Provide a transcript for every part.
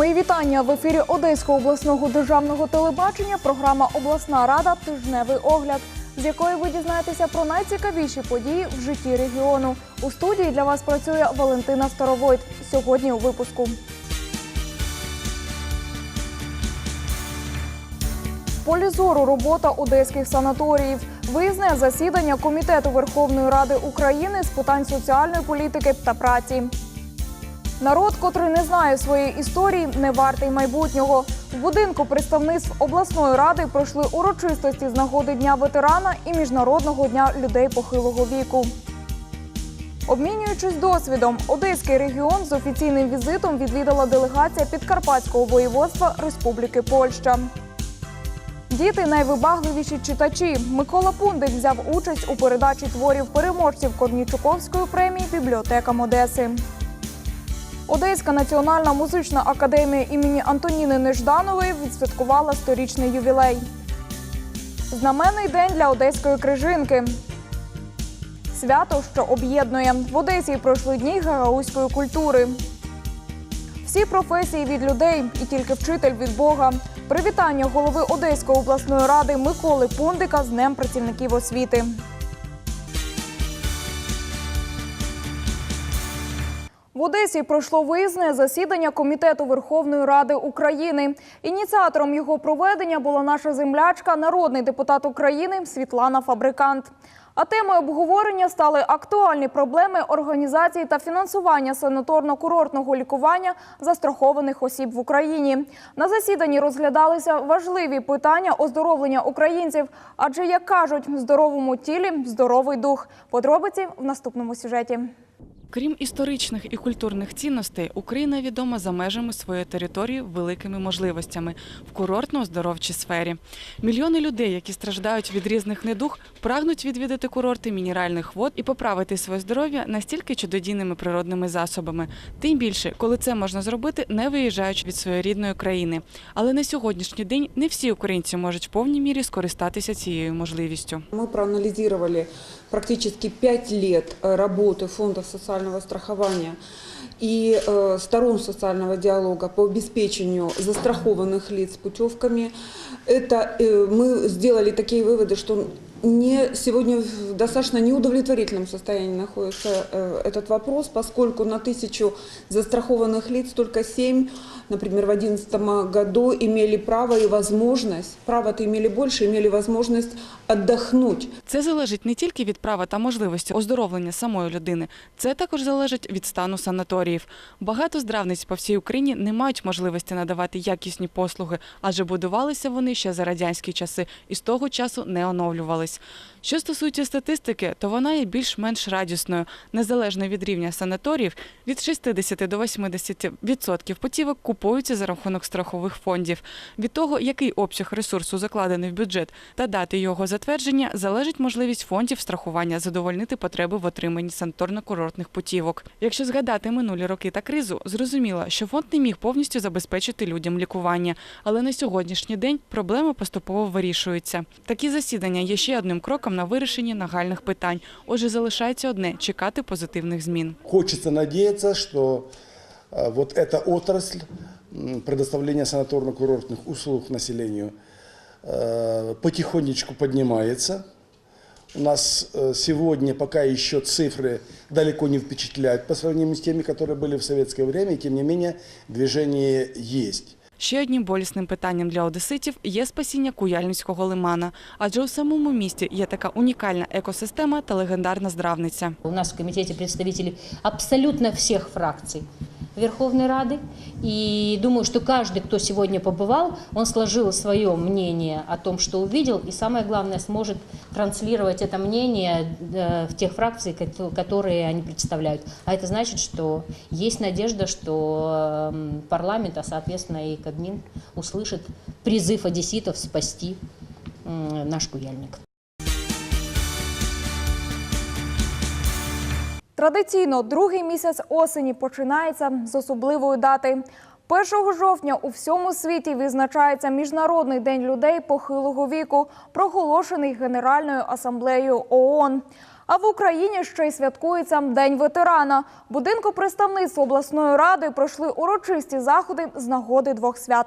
Мої вітання в ефірі Одеського обласного державного телебачення. Програма Обласна рада тижневий огляд, з якої ви дізнаєтеся про найцікавіші події в житті регіону. У студії для вас працює Валентина Старовойт. Сьогодні у випуску. Полі зору робота одеських санаторіїв. Виїзне засідання Комітету Верховної Ради України з питань соціальної політики та праці. Народ, котрий не знає своєї історії, не вартий майбутнього. В будинку представництв обласної ради пройшли урочистості з нагоди Дня ветерана і Міжнародного дня людей похилого віку. Обмінюючись досвідом, Одеський регіон з офіційним візитом відвідала делегація Підкарпатського воєводства Республіки Польща. Діти найвибагливіші читачі. Микола Пундик взяв участь у передачі творів переможців Корнічуковської премії бібліотекам Одеси. Одеська національна музична академія імені Антоніни Нежданової відсвяткувала сторічний ювілей. Знаменний день для одеської крижинки. Свято, що об'єднує. В Одесі пройшли дні гагаузької культури. Всі професії від людей і тільки вчитель від Бога. Привітання голови Одеської обласної ради Миколи Пундика з Днем працівників освіти. В Одесі пройшло виїзне засідання Комітету Верховної Ради України. Ініціатором його проведення була наша землячка, народний депутат України Світлана Фабрикант. А темою обговорення стали актуальні проблеми організації та фінансування санаторно-курортного лікування застрахованих осіб в Україні. На засіданні розглядалися важливі питання оздоровлення українців, адже як кажуть, в здоровому тілі здоровий дух. Подробиці в наступному сюжеті. Крім історичних і культурних цінностей, Україна відома за межами своєї території великими можливостями в курортно-оздоровчій сфері. Мільйони людей, які страждають від різних недуг, прагнуть відвідати курорти мінеральних вод і поправити своє здоров'я настільки чудодійними природними засобами. Тим більше, коли це можна зробити, не виїжджаючи від своєї рідної країни. Але на сьогоднішній день не всі українці можуть в повній мірі скористатися цією можливістю. Мы проанализировали практически пять лет э, работы фондов социального страхования и э, сторон социального диалога по обеспечению застрахованных лиц путевками. Это э, мы сделали такие выводы, что не, сегодня в достаточно неудовлетворительном состоянии находится э, этот вопрос, поскольку на тысячу застрахованных лиц только семь, например, в 2011 году имели право и возможность, право-то имели больше, имели возможность отдохнуть. Це залежить не тільки від права та можливості оздоровлення самої людини, це також залежить від стану санаторіїв. Багато здравниць по всій Україні не мають можливості надавати якісні послуги, адже будувалися вони ще за радянські часи і з того часу не оновлювались. this Що стосується статистики, то вона є більш-менш радісною. Незалежно від рівня санаторіїв, від 60 до 80% відсотків путівок купуються за рахунок страхових фондів. Від того, який обсяг ресурсу закладений в бюджет та дати його затвердження, залежить можливість фондів страхування задовольнити потреби в отриманні санаторно-курортних путівок. Якщо згадати минулі роки та кризу, зрозуміло, що фонд не міг повністю забезпечити людям лікування, але на сьогоднішній день проблеми поступово вирішуються. Такі засідання є ще одним кроком на вирішенні нагальних питань. Отже, залишається одне чекати позитивних змін. Хочется надеяться, что э, вот эта отрасль м, предоставления санаторно-курортных услуг населению э, потихонечку поднимается. У нас э, сегодня пока еще цифры далеко не впечатляют по сравнению с теми, которые были в советское время, и тем не менее движение есть. Ще одним болісним питанням для одеситів є спасіння Куяльницького лимана, адже у самому місті є така унікальна екосистема та легендарна здравниця. У нас в комитете представители абсолютно всех фракций Верховной Рады. И думаю, что каждый, кто сегодня побывал, он сложил свое мнение о том, что увидел, и самое главное, сможет транслировать это мнение э, в тех фракций, кото- которые они представляют. А это значит, что есть надежда, что э, парламент, а соответственно и Кабмин услышит призыв одесситов спасти наш Куяльник. Традиційно другий місяць осені починається з особливої дати. 1 жовтня у всьому світі відзначається Міжнародний день людей похилого віку, проголошений Генеральною асамблеєю ООН. А в Україні ще й святкується День ветерана. Будинку представництва обласної ради пройшли урочисті заходи з нагоди двох свят.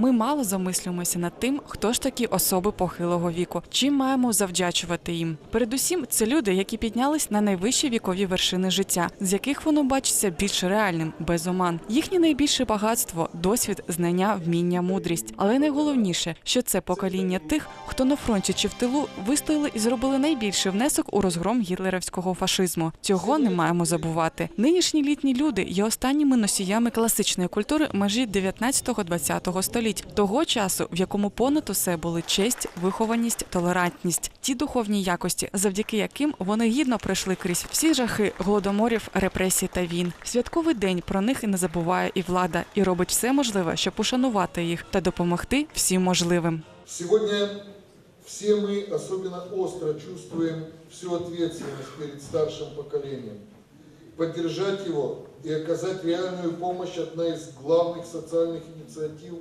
Ми мало замислюємося над тим, хто ж такі особи похилого віку, чим маємо завдячувати їм. Передусім, це люди, які піднялись на найвищі вікові вершини життя, з яких воно бачиться більш реальним, без оман. Їхнє найбільше багатство досвід, знання, вміння, мудрість. Але найголовніше, що це покоління тих, хто на фронті чи в тилу вистояли і зробили найбільший внесок у розгром гітлерівського фашизму. Цього не маємо забувати. Нинішні літні люди є останніми носіями класичної культури межі 19-20 століть, того часу, в якому понад усе були честь, вихованість, толерантність, ті духовні якості, завдяки яким вони гідно пройшли крізь всі жахи голодоморів, репресій та війн. Святковий день про них і не забуває і влада, і робить все можливе, щоб ушанувати їх та допомогти всім можливим. Сегодня все мы особенно остро чувствуем всю ответственность перед старшим поколением. Поддержать его и оказать реальную помощь – одна из главных социальных инициатив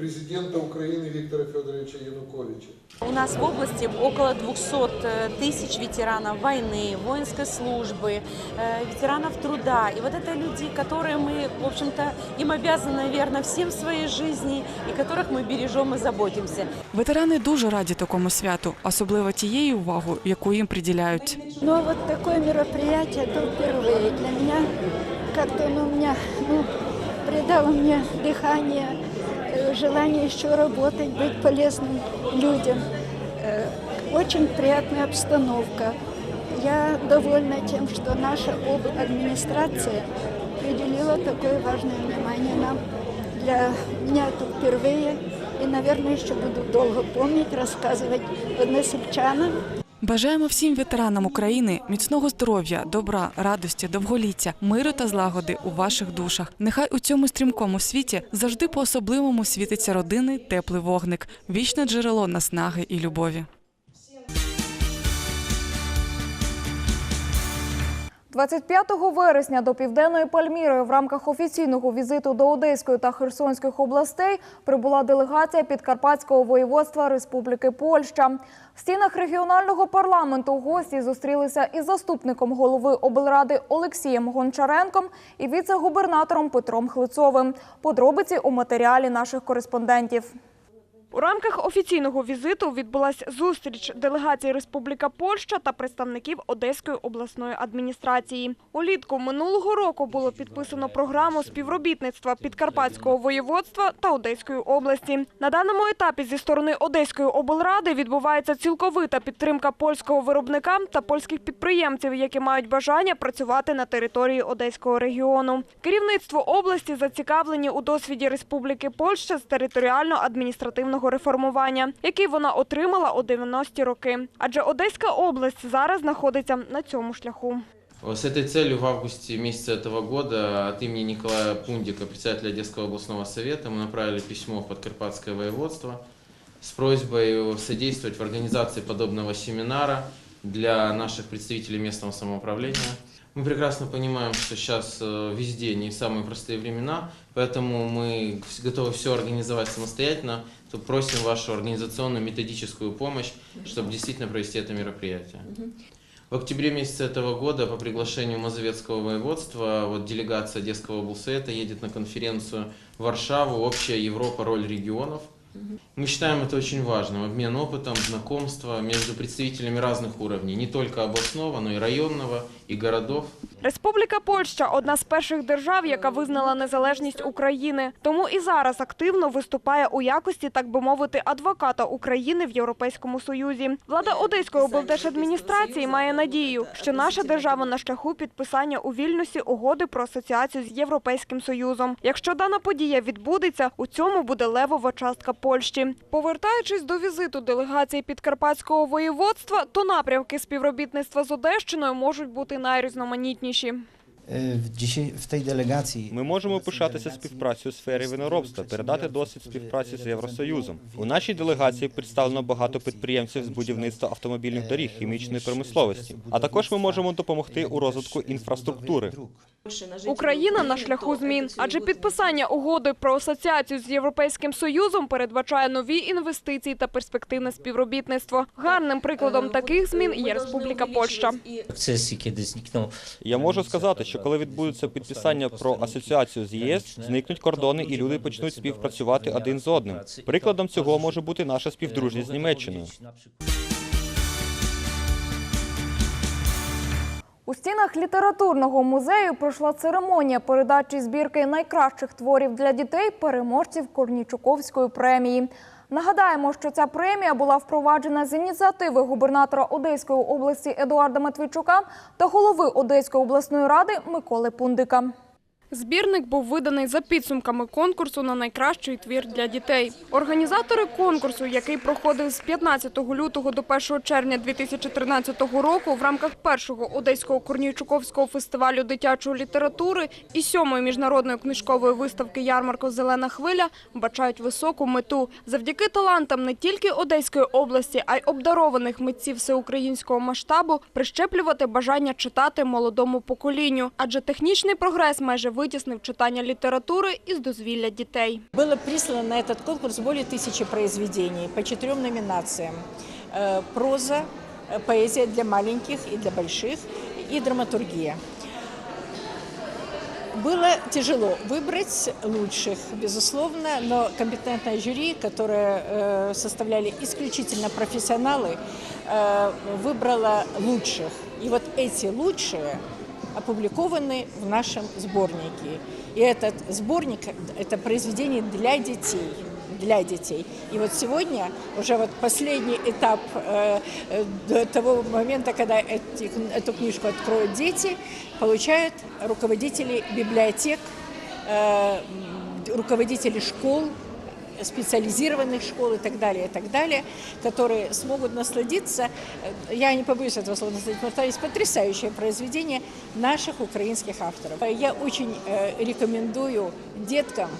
президента Украины Виктора Федоровича Януковича. У нас в области около 200 тысяч ветеранов войны, воинской службы, э, ветеранов труда. И вот это люди, которые мы, в общем-то, им обязаны, наверное, всем в своей жизни, и которых мы бережем и заботимся. Ветерани дуже раді такому святу, особливо тієї уваги, яку їм приділяють. Но вот такое мероприятие это впервые для меня. Как-то оно меня ну, придало мне дыхание, э, желание еще работать, быть полезным людям. Э, Очень приятная обстановка. Я довольна тем, что наша об- администрация уделила такое важное внимание нам. Для меня это впервые. И, наверное, еще буду долго помнить, рассказывать односельчанам, Бажаємо всім ветеранам України міцного здоров'я, добра, радості, довголіття, миру та злагоди у ваших душах. Нехай у цьому стрімкому світі завжди по-особливому світиться родинний теплий вогник, вічне джерело наснаги і любові. 25 вересня до південної Пальміри в рамках офіційного візиту до Одеської та Херсонських областей прибула делегація Підкарпатського воєводства Республіки Польща. В стінах регіонального парламенту гості зустрілися із заступником голови облради Олексієм Гончаренком і віце-губернатором Петром Хлицовим. Подробиці у матеріалі наших кореспондентів. У рамках офіційного візиту відбулася зустріч делегації Республіка Польща та представників Одеської обласної адміністрації. Улітку минулого року було підписано програму співробітництва Підкарпатського воєводства та Одеської області. На даному етапі зі сторони Одеської облради відбувається цілковита підтримка польського виробника та польських підприємців, які мають бажання працювати на території Одеського регіону. Керівництво області зацікавлені у досвіді Республіки Польща з територіально-адміністративного реформування, який вона отримала у 90-ті роки. Адже Одеська область зараз знаходиться на цьому шляху. С этой целью в августе месяца этого года от имени Николая Пундика, председателя Одесского областного совета, мы направили письмо в Подкарпатское воеводство с просьбой содействовать в организации подобного семинара для наших представителей местного самоуправления. Мы прекрасно понимаем, что сейчас э, везде не самые простые времена, поэтому мы готовы все организовать самостоятельно, то просим вашу организационную методическую помощь, чтобы действительно провести это мероприятие. В октябре месяце этого года по приглашению Мазовецкого воеводства вот делегация Одесского облсовета едет на конференцию в Варшаву «Общая Европа. Роль регионов». Мы считаем это очень важным. Обмен опытом, знакомство между представителями разных уровней, не только областного, но и районного, и городов. Республіка Польща одна з перших держав, яка визнала незалежність України. Тому і зараз активно виступає у якості, так би мовити, адвоката України в Європейському Союзі. Влада Одеської облдержадміністрації має надію, що наша держава на шляху підписання у Вільнюсі угоди про асоціацію з Європейським Союзом. Якщо дана подія відбудеться, у цьому буде левова частка Польщі. Повертаючись до візиту делегації Підкарпатського воєводства, то напрямки співробітництва з Одещиною можуть бути найрізноманітніші. помощи. W, dzisiaj, w tej. Ми можемо пишатися співпрацею у сфері виноробства, передати досвід співпраці з Євросоюзом. У нашій делегації представлено багато підприємців з будівництва автомобільних доріг, хімічної промисловості. А також ми можемо допомогти у розвитку інфраструктури. Україна на шляху змін, адже підписання угоди про асоціацію з європейським союзом передбачає нові інвестиції та перспективне співробітництво. Гарним прикладом таких змін є Республіка Польща. Я можу сказати, що коли відбудеться підписання про асоціацію з ЄС, зникнуть кордони і люди почнуть співпрацювати один з одним. Прикладом цього може бути наша співдружність з Німеччиною. У стінах літературного музею пройшла церемонія передачі збірки найкращих творів для дітей переможців Корнічуковської премії. Нагадаємо, що ця премія була впроваджена з ініціативи губернатора Одеської області Едуарда Матвійчука та голови Одеської обласної ради Миколи Пундика. Збірник був виданий за підсумками конкурсу на найкращий твір для дітей. Організатори конкурсу, який проходив з 15 лютого до 1 червня 2013 року в рамках першого одеського Корнійчуковського фестивалю дитячої літератури і сьомої міжнародної книжкової виставки Ярмарко. Зелена хвиля бачають високу мету. Завдяки талантам не тільки Одеської області, а й обдарованих митців всеукраїнського масштабу прищеплювати бажання читати молодому поколінню, адже технічний прогрес майже витіснив читання літератури із дозвілля дітей. Было прислано на этот конкурс более тысячи произведений по четырем номинациям. Э, Проза, э, поэзия для маленьких и для больших и драматургия. Было тяжело выбрать лучших, безусловно, но компетентное жюри, которое э, составляли исключительно профессионалы, э, выбрало лучших. И вот эти лучшие опубликованы в нашем сборнике. И этот сборник – это произведение для детей. Для детей. И вот сегодня уже вот последний этап э, э, до того момента, когда эти- эту книжку откроют дети, получают руководители библиотек, э, руководители школ, специализированных школ и так далее, и так далее, которые смогут насладиться, э, я не побоюсь этого слова, насладиться, потому что есть потрясающее произведение наших украинских авторов. Я очень э, рекомендую деткам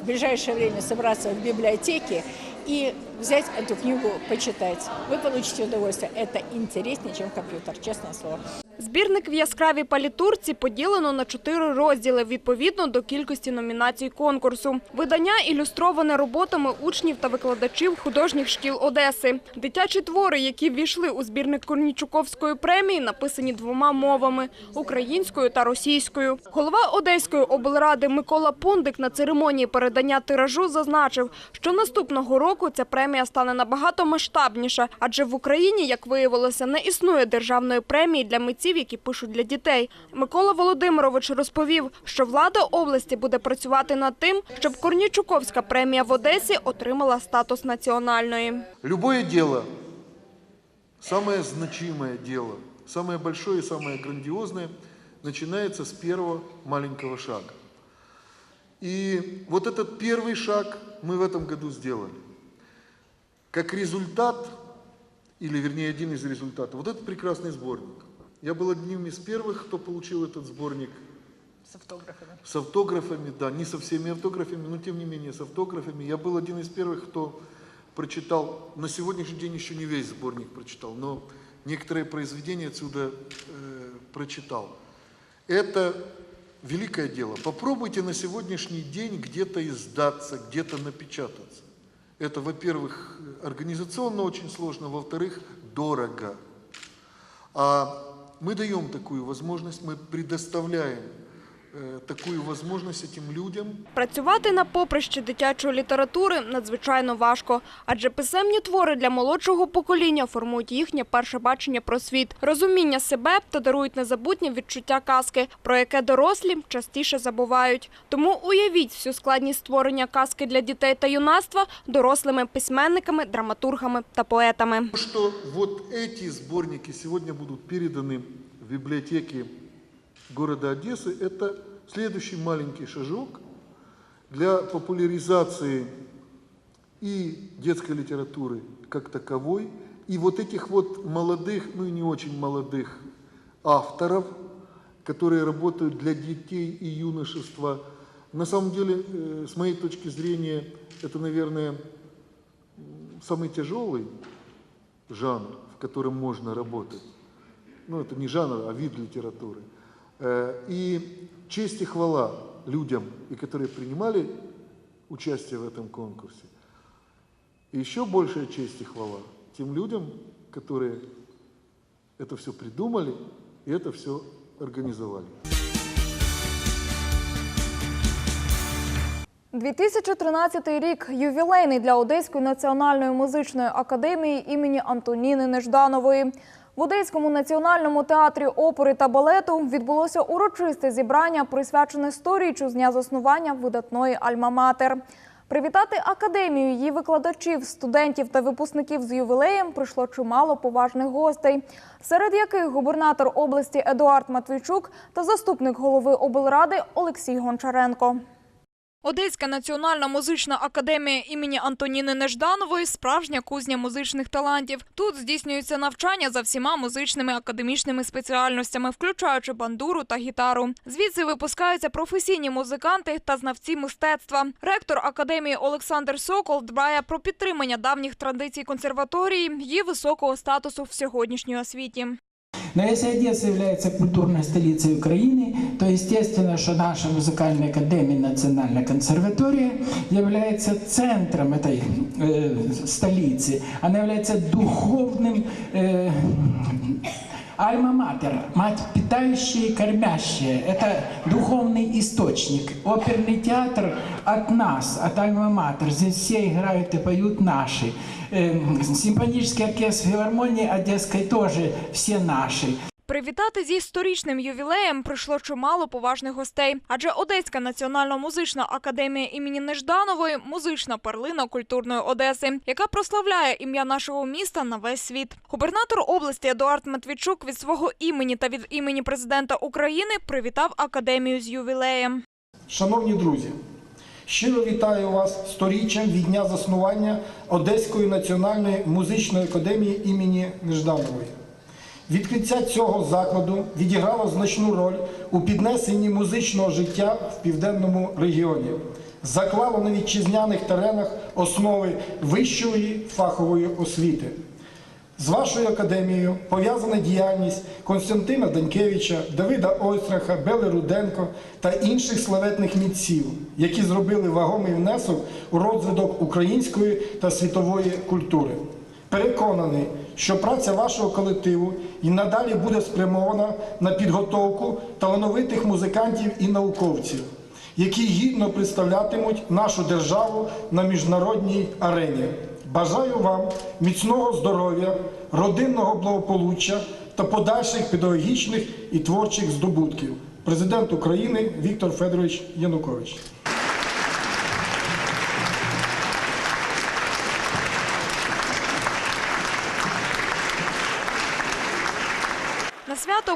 в ближайшее время собраться в библиотеке и взять эту книгу, почитать. Вы получите удовольствие. Это интереснее, чем компьютер, честное слово. Збірник в яскравій палітурці поділено на чотири розділи відповідно до кількості номінацій конкурсу. Видання ілюстроване роботами учнів та викладачів художніх шкіл Одеси. Дитячі твори, які ввійшли у збірник Корнічуковської премії, написані двома мовами українською та російською. Голова Одеської облради Микола Пундик на церемонії передання тиражу зазначив, що наступного року ця премія стане набагато масштабніша, адже в Україні, як виявилося, не існує державної премії для митців, які пишуть для дітей. Микола Володимирович розповів, що влада області буде працювати над тим, щоб Корнічуковська премія в Одесі отримала статус національної. Любое дело, самое значимое дело, самое большое и самое грандиозное, начинается с первого маленького шага. И вот этот первый шаг мы в этом году сделали. Как результат, или вернее один из результатов, вот этот прекрасный сборник. Я был одним из первых, кто получил этот сборник С автографами. с автографами, да, не со всеми автографами, но тем не менее с автографами. Я был один из первых, кто прочитал, на сегодняшний день еще не весь сборник прочитал, но некоторые произведения отсюда э, прочитал. Это великое дело. Попробуйте на сегодняшний день где-то издаться, где-то напечататься. Это, во-первых, организационно очень сложно, во-вторых, дорого. А мы даем такую возможность, мы предоставляем э, такую возможность этим людям. Працювати на поприщі дитячої літератури надзвичайно важко, адже писемні твори для молодшого покоління формують їхнє перше бачення про світ, розуміння себе та дарують незабутнє відчуття казки, про яке дорослі частіше забувають. Тому уявіть всю складність створення казки для дітей та юнацтва дорослими письменниками, драматургами та поетами. Что вот эти сборники сегодня будут переданы в библиотеки Города Одессы, это следующий маленький шажок для популяризации и детской литературы как таковой, и вот этих вот молодых, ну и не очень молодых авторов, которые работают для детей и юношества. На самом деле, э, с моей точки зрения, это, наверное, самый тяжелый жанр, в котором можно работать. Ну, это не жанр, а вид литературы. Э, И честь и хвала людям, и которые принимали участие в этом конкурсе. И еще большая честь и хвала тем людям, которые это все придумали и это все организовали. 2013 рік ювілейний для Одеської національної музичної академії імені Антоніни Нежданової. В Одеському національному театрі опери та балету відбулося урочисте зібрання, присвячене сторіччю з дня заснування видатної Альма-Матер. Привітати академію, її викладачів, студентів та випускників з ювілеєм прийшло чимало поважних гостей, серед яких губернатор області Едуард Матвійчук та заступник голови облради Олексій Гончаренко. Одеська національна музична академія імені Антоніни Нежданової справжня кузня музичних талантів. Тут здійснюється навчання за всіма музичними академічними спеціальностями, включаючи бандуру та гітару. Звідси випускаються професійні музиканти та знавці мистецтва. Ректор академії Олександр Сокол дбає про підтримання давніх традицій консерваторії, її високого статусу в сьогоднішній освіті. Но если Одесса является культурной столицей Украины, то естественно, что наша музыкальная академия, национальная консерватория является центром этой э, столицы. Она является духовным э, Альма-матер, мать питающая и кормящая. Это духовный источник. Оперный театр от нас, от Альма-матер. Здесь все играют и поют наши. Эм, Симфонический оркестр филармонии Одесской тоже все наши. Привітати зі сторічним ювілеєм прийшло чимало поважних гостей, адже Одеська національна музична академія імені Нежданової музична перлина культурної Одеси, яка прославляє ім'я нашого міста на весь світ. Губернатор області Едуард Матвійчук від свого імені та від імені президента України привітав академію з ювілеєм. Шановні друзі, щиро вітаю вас сторіччям від дня заснування Одеської національної музичної академії імені Нежданової. Відкриття цього закладу відіграло значну роль у піднесенні музичного життя в південному регіоні, заклало на вітчизняних теренах основи вищої фахової освіти. З вашою академією пов'язана діяльність Константина Данькевича, Давида Ойстраха, Бели Руденко та інших славетних митців, які зробили вагомий внесок у розвиток української та світової культури. Переконаний, що праця вашого колективу і надалі буде спрямована на підготовку талановитих музикантів і науковців, які гідно представлятимуть нашу державу на міжнародній арені. Бажаю вам міцного здоров'я, родинного благополуччя та подальших педагогічних і творчих здобутків. Президент України Віктор Федорович Янукович.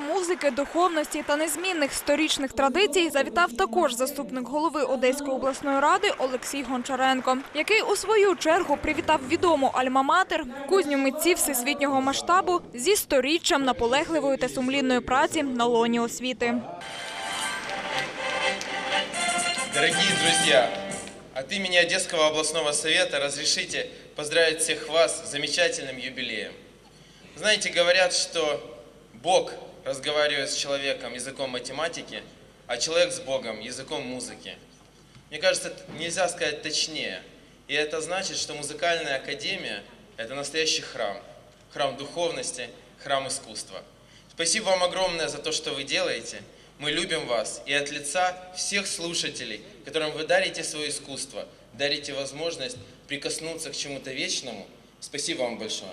Музики, духовності та незмінних сторічних традицій завітав також заступник голови Одеської обласної ради Олексій Гончаренко, який у свою чергу привітав відому Альма-Матер, кузню митців всесвітнього масштабу зі сторіччям наполегливої та сумлінної праці на лоні освіти. Дорогие друзья, от имени Одесского областного совета разрешите поздравить всех вас с замечательным юбилеем. Знаете, говорят, что Бог разговаривает с человеком языком математики, а человек с Богом языком музыки. Мне кажется, нельзя сказать точнее. И это значит, что музыкальная академия – это настоящий храм. Храм духовности, храм искусства. Спасибо вам огромное за то, что вы делаете. Мы любим вас. И от лица всех слушателей, которым вы дарите свое искусство, дарите возможность прикоснуться к чему-то вечному, спасибо вам большое.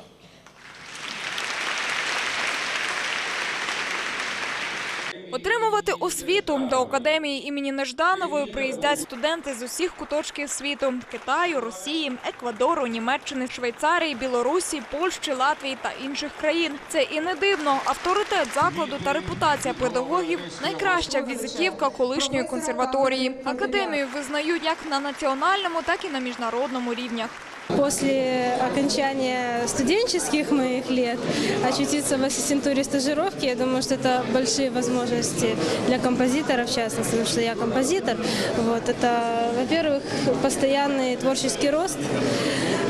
Отримувати освіту до академії імені Нежданової приїздять студенти з усіх куточків світу: Китаю, Росії, Еквадору, Німеччини, Швейцарії, Білорусі, Польщі, Латвії та інших країн. Це і не дивно. Авторитет закладу та репутація педагогів найкраща візитівка колишньої консерваторії. Академію визнають як на національному, так і на міжнародному рівнях. После окончания студенческих моих лет очутиться в ассистентуре стажировки, я думаю, что это большие возможности для композитора, в частности, потому что я композитор. Вот, это, во-первых, постоянный творческий рост,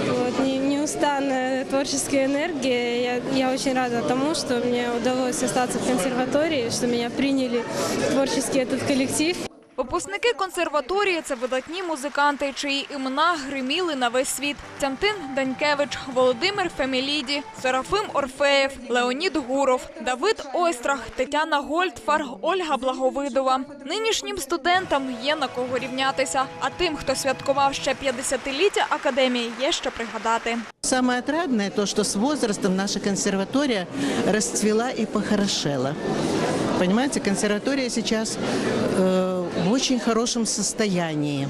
вот, не- неустанная творческая энергия. Я, я очень рада тому, что мне удалось остаться в консерватории, что меня приняли в творческий этот коллектив. Випускники консерваторії – це видатні музиканти, чиї імена гриміли на весь світ. Тямтин Данькевич, Володимир Феміліді, Серафим Орфеєв, Леонід Гуров, Давид Ойстрах, Тетяна Гольдфар, Ольга Благовидова. Нинішнім студентам є на кого рівнятися, а тим, хто святкував ще 50-ліття академії, є що пригадати. Самое отрадное то, что с возрастом наша консерватория расцвела и похорошела. Понимаете, консерватория сейчас э, в очень хорошем состоянии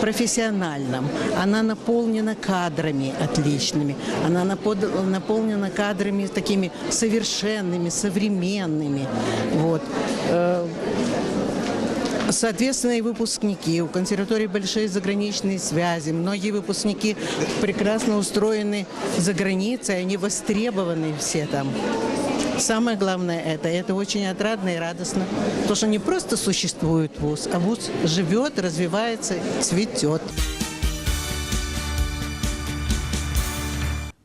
профессиональном. Она наполнена кадрами отличными. Она напод- наполнена кадрами такими совершенными, современными. Вот. Э, Соответственно, и выпускники. У консерватории большие заграничные связи. Многие выпускники прекрасно устроены за границей, они востребованы все там. Самое главное это, это очень отрадно и радостно. То, что не просто существует ВУЗ, а ВУЗ живет, развивается, цветет.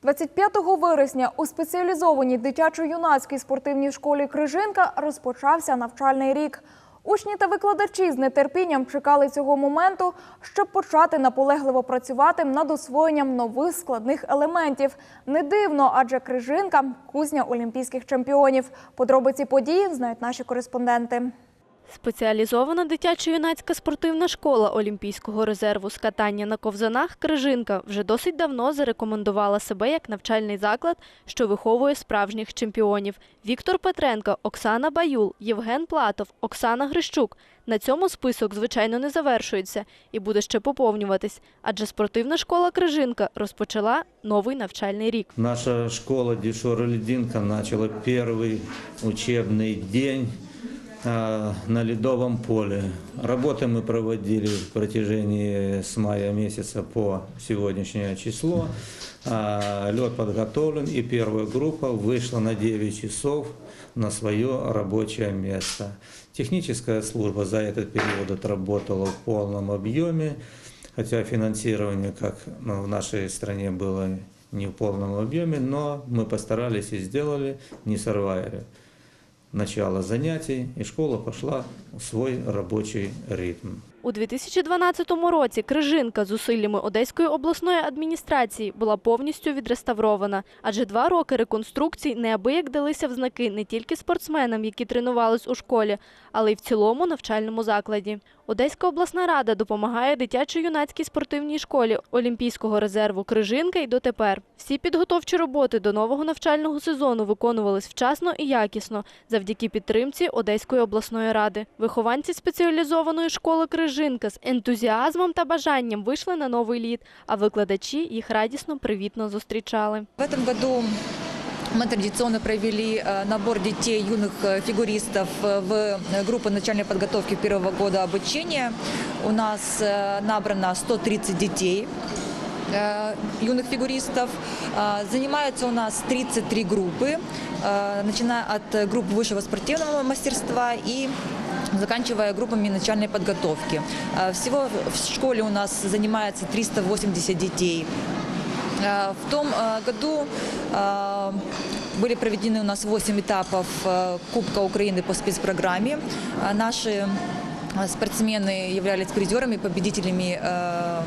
25 вересня у спеціалізованій дитячо-юнацькій спортивній школі Крижинка розпочався навчальний рік. Учні та викладачі з нетерпінням чекали цього моменту, щоб почати наполегливо працювати над освоєнням нових складних елементів. Не дивно, адже Крижинка кузня олімпійських чемпіонів. Подробиці події знають наші кореспонденти. Спеціалізована дитячо-юнацька спортивна школа Олімпійського резерву з катання на ковзанах Крижинка вже досить давно зарекомендувала себе як навчальний заклад, що виховує справжніх чемпіонів. Віктор Петренко, Оксана Баюл, Євген Платов, Оксана Грищук. На цьому список, звичайно, не завершується і буде ще поповнюватись, адже спортивна школа Крижинка розпочала новий навчальний рік. Наша школа Дешора Лединка начала первый учебный день на ледовом поле. Работы мы проводили в протяжении с мая месяца по сегодняшнее число. А, Лед подготовлен, и первая группа вышла на 9 часов на свое рабочее место. Техническая служба за этот период отработала в полном объеме, хотя финансирование, как ну, в нашей стране, было не в полном объеме, но мы постарались и сделали, не сорвали начало занятий, и школа пошла в свой рабочий ритм. У 2012 році Крижинка з усиллями Одеської обласної адміністрації була повністю відреставрована, адже два роки реконструкцій неабияк далися в знаки не тільки спортсменам, які тренувались у школі, але й в цілому навчальному закладі. Одеська обласна рада допомагає дитячо-юнацькій спортивній школі Олімпійського резерву Крижинка й дотепер. Всі підготовчі роботи до нового навчального сезону виконувались вчасно і якісно завдяки підтримці Одеської обласної ради. Вихованці спеціалізованої школи Крижинка з ентузіазмом та бажанням вийшли на новий лід, а викладачі їх радісно привітно зустрічали. В этом году мы традиционно провели э, набор детей, юных э, фигуристов э, в группы начальной подготовки первого года обучения. У нас набрано 130 детей юных фигуристов. Занимаются у нас 33 группы, начиная от групп высшего спортивного мастерства и заканчивая группами начальной подготовки. Всего в школе у нас занимается 380 детей. Э, В том э, году э, были проведены у нас 8 этапов э, Кубка Украины по спецпрограмме. Э, Наши э, спортсмены являлись призерами, победителями э,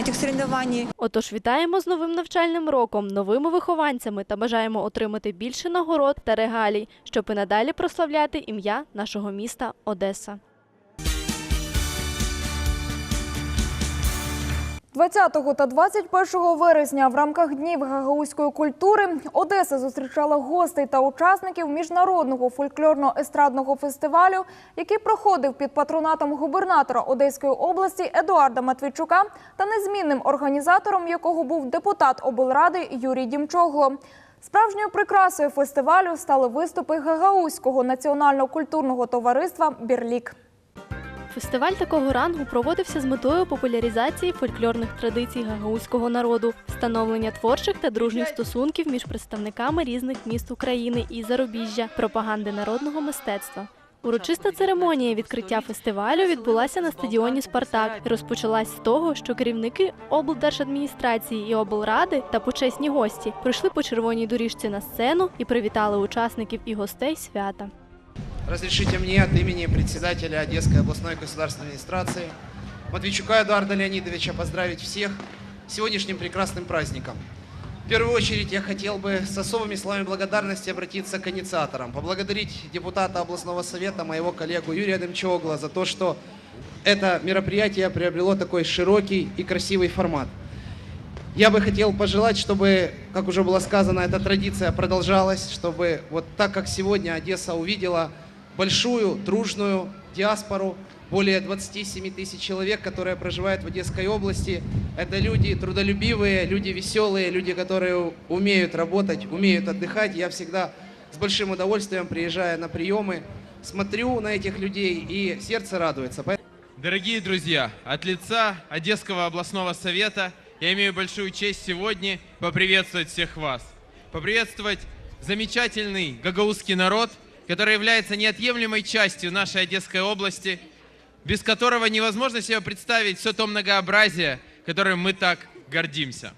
этих соревнований. Отож, вітаємо з новим навчальним роком, новими вихованцями та бажаємо отримати більше нагород та регалій, щоб і надалі прославляти ім'я нашого міста Одеса. 20 та 21 вересня в рамках днів гагаузької культури Одеса зустрічала гостей та учасників міжнародного фольклорно-естрадного фестивалю, який проходив під патронатом губернатора Одеської області Едуарда Матвійчука та незмінним організатором якого був депутат облради Юрій Дімчогло. Справжньою прикрасою фестивалю стали виступи Гагаузького національно-культурного товариства Бірлік. Фестиваль такого рангу проводився з метою популяризації фольклорних традицій гагаузького народу, встановлення творчих та дружніх стосунків між представниками різних міст України і зарубіжжя, пропаганди народного мистецтва. Урочиста церемонія відкриття фестивалю відбулася на стадіоні Спартак і розпочалась з того, що керівники облдержадміністрації і облради та почесні гості прийшли по червоній доріжці на сцену і привітали учасників і гостей свята. Разрешите мне от имени председателя Одесской областной государственной администрации Матвейчука Эдуарда Леонидовича поздравить всех с сегодняшним прекрасным праздником. В первую очередь я хотел бы с особыми словами благодарности обратиться к инициаторам, поблагодарить депутата областного совета, моего коллегу Юрия Демчогла за то, что это мероприятие приобрело такой широкий и красивый формат. Я бы хотел пожелать, чтобы, как уже было сказано, эта традиция продолжалась, чтобы вот так, как сегодня Одесса увидела большую, дружную диаспору, более 27 тысяч человек, которые проживают в Одесской области. Это люди трудолюбивые, люди веселые, люди, которые умеют работать, умеют отдыхать. Я всегда с большим удовольствием, приезжая на приемы, смотрю на этих людей, и сердце радуется. Дорогие друзья, от лица Одесского областного совета я имею большую честь сегодня поприветствовать всех вас. Поприветствовать замечательный гагаузский народ, который является неотъемлемой частью нашей Одесской области, без которого невозможно себе представить все то многообразие, которым мы так гордимся.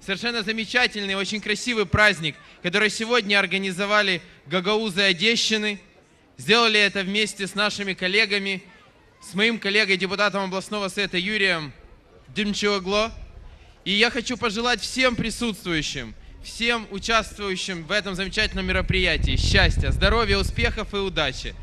Совершенно замечательный, очень красивый праздник, который сегодня организовали гагаузы Одещины. Сделали это вместе с нашими коллегами, с моим коллегой, депутатом областного совета Юрием Демчуогло. И я хочу пожелать всем присутствующим, всем участвующим в этом замечательном мероприятии счастья, здоровья, успехов и удачи.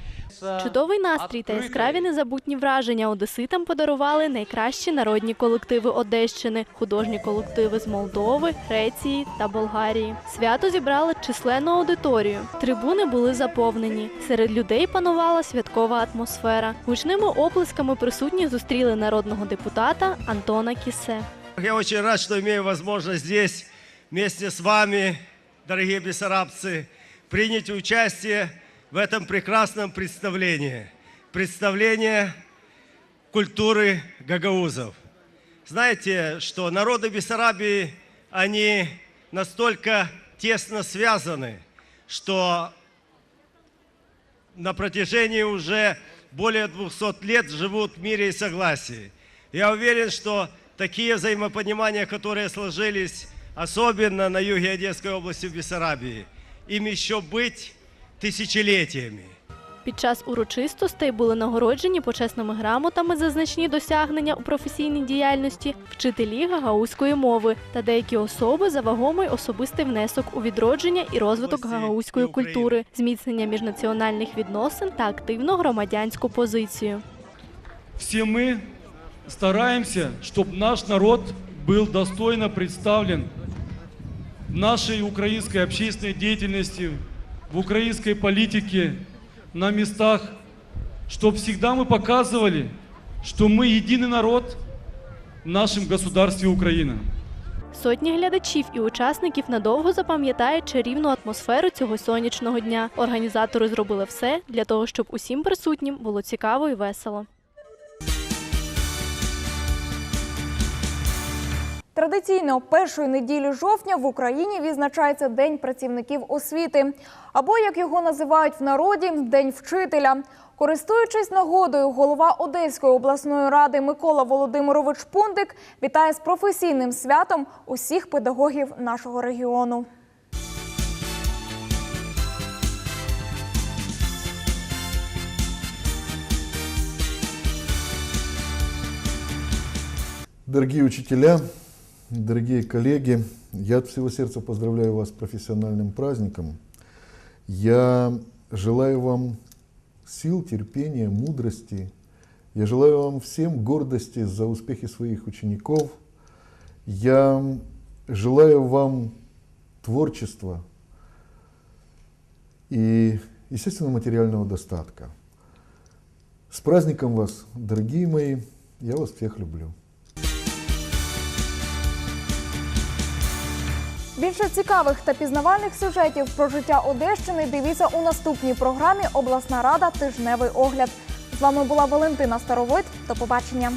Чудовий настрій та яскраві незабутні враження одеситам подарували найкращі народні колективи Одещини, художні колективи з Молдови, Греції та Болгарії. Свято зібрали численну аудиторію. Трибуни були заповнені. Серед людей панувала святкова атмосфера. Гучними оплесками присутні зустріли народного депутата Антона Кісе. Я очень рад, что имею возможность здесь вместе с вами, дорогие бессарабцы, принять участие в этом прекрасном представлении. Представление культуры гагаузов. Знаете, что народы Бессарабии, они настолько тесно связаны, что на протяжении уже более 200 лет живут в мире и согласии. Я уверен, что такие взаимопонимания, которые сложились особенно на юге Одесской области в Бессарабии, им еще быть тысячелетиями. Під час урочистостей були нагороджені почесними грамотами за значні досягнення у професійній діяльності, вчителі гагаузької мови та деякі особи за вагомий особистий внесок у відродження і розвиток гагаузької культури, зміцнення міжнаціональних відносин та активну громадянську позицію. Все мы стараемся, чтобы наш народ был достойно представлен в нашей украинской общественной деятельности, в украинской политике, на местах, чтобы всегда мы показывали, что мы единый народ в нашем государстве Украина. Сотні глядачів і учасників надовго запам'ятають чарівну атмосферу цього сонячного дня. Організатори зробили все для того, щоб усім присутнім було цікаво і весело. Традиційно першої неділі жовтня в Україні відзначається День працівників освіти, або як його називають в народі День вчителя. Користуючись нагодою, голова Одеської обласної ради Микола Володимирович Пундик вітає з професійним святом усіх педагогів нашого регіону. Дорогие учителя, дорогие коллеги, я от всего сердца поздравляю вас с профессиональным праздником. Я желаю вам сил, терпения, мудрости. Я желаю вам всем гордости за успехи своих учеников. Я желаю вам творчества и, естественно, материального достатка. С праздником вас, дорогие мои! Я вас всех люблю. Більше цікавих та пізнавальних сюжетів про життя Одещини дивіться у наступній програмі Обласна рада тижневий огляд. З вами була Валентина Старовойт. До побачення.